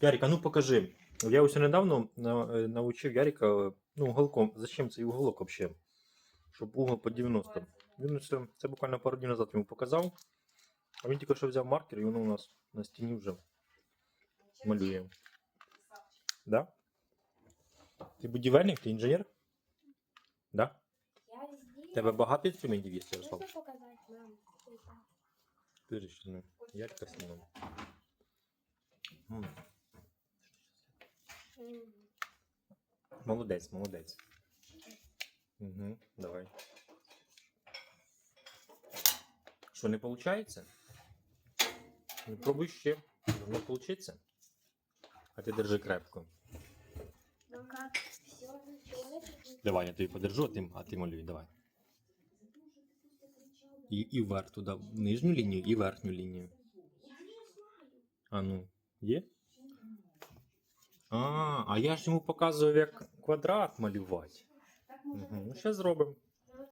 Ярик, а ну покажи. Я ось недавно е, навчив Ярика е, ну, уголком. Зачем цей уголок взагалі? Щоб угол по 90. Він це, це буквально пару днів назад йому показав. А він тільки що взяв маркер і воно у нас на стіні вже малює. Да? Ти будівельник, ти інженер? Да? Тебе багато інструментів є, Ярослав? Ярика знімав. Молодець, молодець. Угу, давай. Що, не виходить? Ну, пробуй ще. Должно получиться. А ти держи крепко. Давай, я тобі подержу, а ти, а ти малюй, давай. І, і вверх туди, нижню лінію і верхню лінію. А ну, є? А, а я ж йому показував, як квадрат малювати. Угу. Ну, що зробимо.